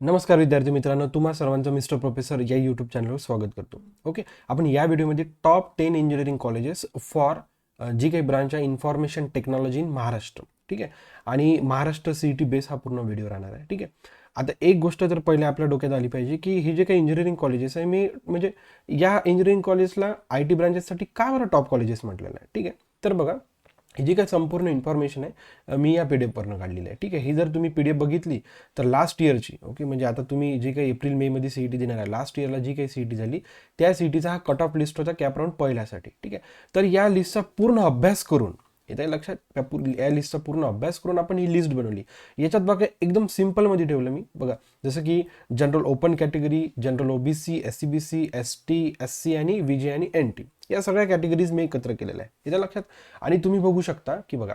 नमस्कार विद्यार्थी मित्रांनो तुम्हा सर्वांचं मिस्टर प्रोफेसर या यूट्यूब चॅनलवर स्वागत करतो. ओके आपण या व्हिडिओमध्ये top ten engineering colleges for जी काही ब्रांच आहे इन्फॉर्मेशन टेक्नॉलॉजी इन महाराष्ट्र. ठीक आहे? आणि महाराष्ट्र सी टी बेस हा पूर्ण व्हिडिओ राहणार आहे. ठीक आहे? आता एक गोष्ट तर पहिले आपल्या डोक्यात आली पाहिजे की हे जे काही इंजिनिअरिंग कॉलेजेस आहे मी म्हणजे या इंजिनिअरिंग कॉलेजला आय टी ब्रांचेससाठी का बरं टॉप कॉलेजेस म्हटलेलं आहे? ठीक आहे? तर बघा ही जी काही संपूर्ण इन्फॉर्मेशन आहे मी या पी डी एफवरनं काढलेली आहे. ठीक आहे? ही जर तुम्ही पी डी एफ बघितली तर लास्ट इयरची ओके म्हणजे आता तुम्ही जी काही एप्रिल मेमध्ये सी ई टी देणार आहे लास्ट इयरला जी काही सी ई टी झाली त्या सी ई टीचा हा कट ऑफ लिस्ट होता कॅप राऊंड पहिल्यासाठी. ठीक आहे? तर या लिस्टचा पूर्ण अभ्यास करून येत आहे लक्षात या या लिस्टचा पूर्ण अभ्यास करून आपण ही लिस्ट बनवली. याच्यात बघा एकदम सिम्पलमध्ये ठेवलं मी. बघा जसं की general open category general OBC S C B C S T S C आणि व्ही जे आणि एन टी या सगळ्या कॅटेगरीज मी एकत्र केलेल्या आहे येत्या लक्षात? आणि तुम्ही बघू शकता की बघा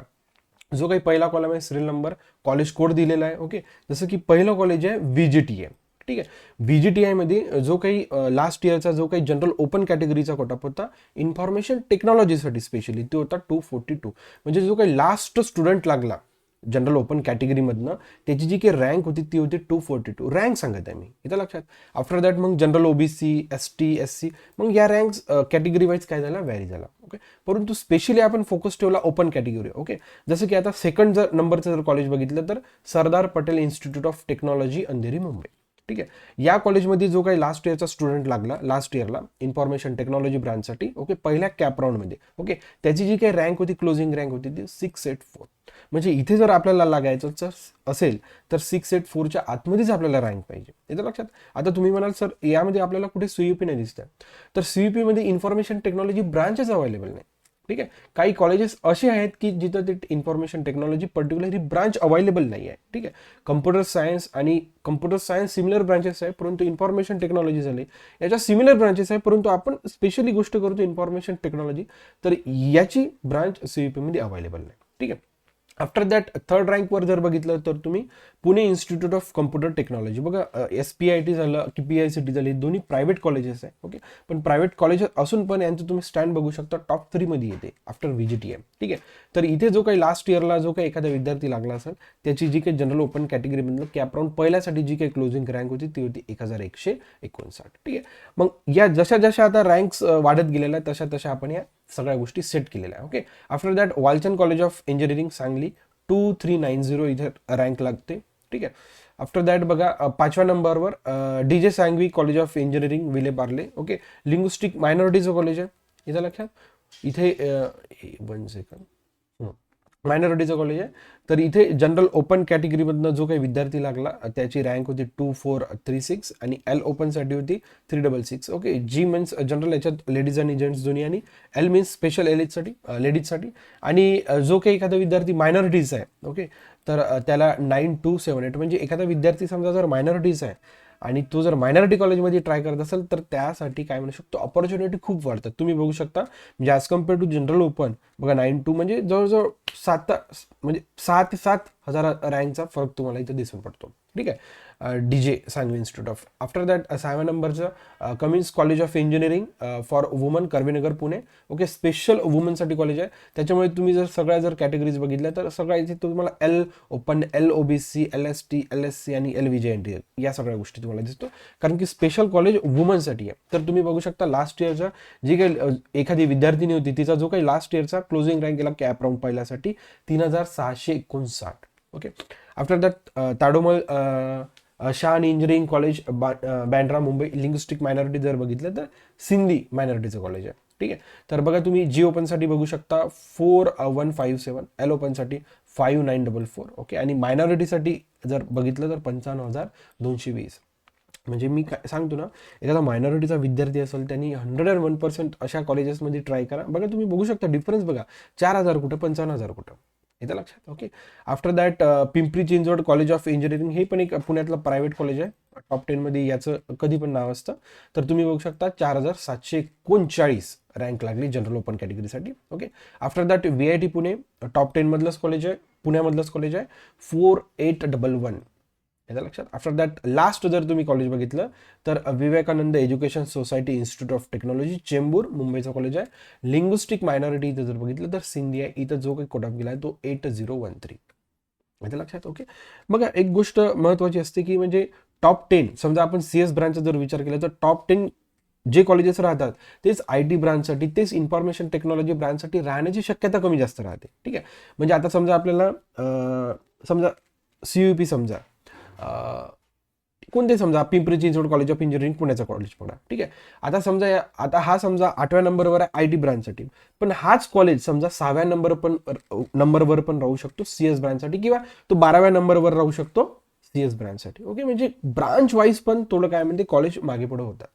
जो काही पहिला कॉलम आहे सिरियल नंबर कॉलेज कोड दिलेला आहे ओके जसं की पहिलं कॉलेज आहे व्ही जी टी आहे ठीक आहे. व्ही जी टी आयमध्ये जो काही लास्ट इयरचा जो काही जनरल ओपन कॅटेगरीचा कोटअप होता इन्फॉर्मेशन टेक्नॉलॉजीसाठी स्पेशली तो होता टू फोर्टी टू म्हणजे जो काही लास्ट स्टुडंट लागला जनरल ओपन कॅटेगरीमधनं त्याची जी काही रँक होती ती होती टू फोर्टी टू रँक सांगत आहे मी. इथं लक्षात. आफ्टर दॅट मग general OBC S T S C मग या रँक्स कॅटेगरी वाईज काय झाला? व्हॅरी झाला. ओके परंतु स्पेशली आपण फोकस ठेवला ओपन कॅटेगरी ओके जसं की आता सेकंड जर नंबरचं जर कॉलेज बघितलं तर Sardar Patel institute of technology Andheri Mumbai. ठीक आहे. या कॉलेजमध्ये जो काही लास्ट इयरचा स्टुडंट लागला लास्ट इयरला इन्फॉर्मेशन टेक्नॉलॉजी ब्रांचसाठी ओके पहिल्या कॅप राऊंडमध्ये ओके त्याची जी काही रँक होती क्लोजिंग रँक होती ती सिक्स एट फोर म्हणजे इथे जर आपल्याला लागायचं असेल तर सिक्स एट फोरच्या आतमध्येच आपल्याला रँक पाहिजे. येतं लक्षात. आता तुम्ही म्हणाल सर यामध्ये आपल्याला कुठे सीयूपी नाही दिसत तर सीयूपीमध्ये इन्फॉर्मेशन टेक्नॉलॉजी ब्रांचच अवेलेबल नाही ठीक आहे? काही कॉलेजेस असे आहेत की जिथं ते information technology particularly branch available नाही आहे. ठीक आहे? कम्प्युटर सायन्स आणि कम्प्युटर सायन्स सिमिलर ब्रांचेस आहे परंतु इन्फॉर्मेशन टेक्नॉलॉजी झाली याच्या सिमिलर ब्रांचेस आहे परंतु आपण स्पेशली गोष्ट करतो इन्फॉर्मेशन टेक्नॉलॉजी तर याची ब्रांच सीईपी मध्ये अवेलेबल नाही. ठीक आहे? आफ्टर दॅट थर्ड रँकवर जर बघितलं तर तुम्ही Pune institute of computer technology बघा एस पी आय टी झालं की पी आय सी टी झाली दोन्ही प्रायव्हेट कॉलेजेस आहे ओके पण प्रायव्हेट कॉलेजेस असून पण यांचं तुम्ही स्टँड बघू शकता टॉप थ्रीमध्ये येते after V G T M ठीक आहे? तर इथे जो काही लास्ट इयरला जो काही एखादा विद्यार्थी लागला असेल त्याची जी काही जनरल ओपन कॅटेगरीमधलं कॅप राऊंड पहिल्यासाठी जी काही क्लोजिंग रँक होती ती होती एक हजार एकशे एकोणसाठ ठीक आहे? मग या जशा जशा आता रँक्स वाढत गेलेल्या तशा तशा आपण या सगळ्या गोष्टी सेट केलेल्या आहे okay after that Walchand college of engineering Sangli two three nine zero इथे रँक लागते ठीक आहे? आफ्टर दॅट बघा पाचव्या नंबरवर D J Sanghvi college of engineering Vile Parle okay linguistic मायनॉरिटीचं college आहे इथं लक्षात? इथे वन सेकंड मायनॉरिटीचं कॉलेज आहे. तर इथे जनरल ओपन कॅटेगरीमधनं जो काही विद्यार्थी लागला त्याची रँक होती टू फोर थ्री सिक्स आणि एल ओपनसाठी होती three double six okay G means general याच्यात लेडीज आणि जेंट्स दोन्ही आणि एल मीन्स स्पेशल एलिजसाठी लेडीजसाठी आणि uh, जो काही एखादा विद्यार्थी मायनॉरिटीज आहे ओके तर uh, त्याला नाईन टू सेवन एट म्हणजे एखादा विद्यार्थी समजा जर मायनॉरिटीज आहे आणि तो जर मायनॉरिटी कॉलेजमध्ये ट्राय करत असेल तर त्यासाठी काय म्हणू शकतो? ऑपॉर्च्युनिटी खूप वाढतात. तुम्ही बघू शकता म्हणजे as compare to general open बघा नाईन टू म्हणजे जवळजवळ सात म्हणजे सहा ते सात हजार रँकचा फरक तुम्हाला इथं दिसून पडतो. ठीक आहे? D J Sanghvi institute of after that सहाव्या नंबरचं Cummins college of engineering for woman Karvenagar Pune. Okay special वुमनसाठी college आहे. त्याच्यामुळे तुम्ही जर सगळ्या जर कॅटेगरीज बघितल्या तर सगळ्या इथे तुम्हाला L open L O B C L S T L S C आणि L V J N T या सगळ्या गोष्टी तुम्हाला दिसतो. कारण की स्पेशल कॉलेज वुमनसाठी आहे. तर तुम्ही बघू शकता लास्ट इयरचा जी काही एखादी विद्यार्थिनी होती तिचा जो काही लास्ट इयरचा क्लोजिंग रँक गेला कॅप राऊंड पहिल्यासाठी तीन हजार सहाशे एकोणसाठ. Okay after that Thadomal Shahani आणि इंजिनिअरिंग कॉलेज बा- बँड्रा मुंबई लिंग्विस्टिक मायनॉरिटी जर बघितलं तर सिंधी मायनॉरिटीचं कॉलेज आहे. ठीक आहे? तर बघा तुम्ही जी ओपनसाठी बघू शकता four one five seven L ओपनसाठी five nine double four okay आणि मायनॉरिटीसाठी जर बघितलं तर पंचावन्न हजार दोनशे वीस. म्हणजे मी काय सांगतो ना एखादा मायनॉरिटीचा विद्यार्थी असेल त्यांनी हंड्रेड अँड वन पर्सेंट अशा कॉलेजेसमध्ये ट्राय करा. बघा तुम्ही बघू शकता डिफरन्स बघा. चार हजार कुठं पंचावन्न हजार कुठं. इथं लक्षात okay after that Pimpri Chinchwad college of engineering हे पण एक पुण्यातलं प्रायव्हेट कॉलेज आहे. टॉप टेनमध्ये याचं कधी पण नाव असतं. तर तुम्ही बघू शकता चार हजार सातशे एकोणचाळीस रँक लागली general open कॅटेगरीसाठी okay after that V I T Pune top टेनमधलंच college आहे. पुण्यामधलंच कॉलेज आहे. फोर एट डबल वन याचं लक्षात? आफ्टर दॅट लास्ट जर तुम्ही कॉलेज बघितलं तर Vivekanand education society institute of technology Chembur मुंबईचं कॉलेज आहे. लिंग्विस्टिक मायनॉरिटी इथं जर बघितलं तर सिंधिया इथं जो काही कोट ऑफ गेला आहे तो एट झिरो वन थ्री याच्या लक्षात? ओके बघा एक गोष्ट महत्त्वाची असते की म्हणजे टॉप टेन समजा आपण सी एस ब्रांचचा जर विचार केला तर टॉप टेन जे कॉलेजेस राहतात तेच आय टी ब्रांचसाठी तेच इन्फॉर्मेशन टेक्नॉलॉजी ब्रांचसाठी राहण्याची शक्यता कमी जास्त राहते. ठीक आहे? म्हणजे आता समजा आपल्याला समजा सी यू पी समजा कोणते समजा Pimpri Chinchwad college of engineering पुण्याचं कॉलेज म्हणा ठीक आहे? आता समजा या- आता हा समजा आठव्या नंबरवर आहे आय टी ब्रांचसाठी पण हाच कॉलेज समजा सहाव्या नंबर पण नंबरवर पण राहू शकतो सी एस ब्रांचसाठी किंवा तो बाराव्या नंबरवर राहू शकतो सी एस ब्रांचसाठी ओके म्हणजे ब्रांच वाईज पण थोडं काय म्हणते कॉलेज मागे पुढे होतात.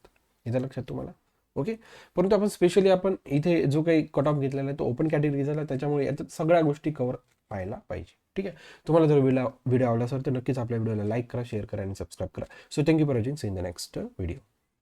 येतं लक्षात तुम्हाला. ओके परंतु आपण स्पेशली आपण इथे जो काही कट ऑफ घेतलेला आहे तो ओपन कॅटेगरी झाला त्याच्यामुळे याच्यात सगळ्या गोष्टी कव्हर पाहायला पाहिजे. ठीक आहे? तुम्हाला जर व्हिडिओ व्हिडिओ आवडला असेल तर नक्कीच आपल्या व्हिडिओला लाईक करा शेअर करा आणि सबस्क्राईब करा. So thank you for watching see in the next video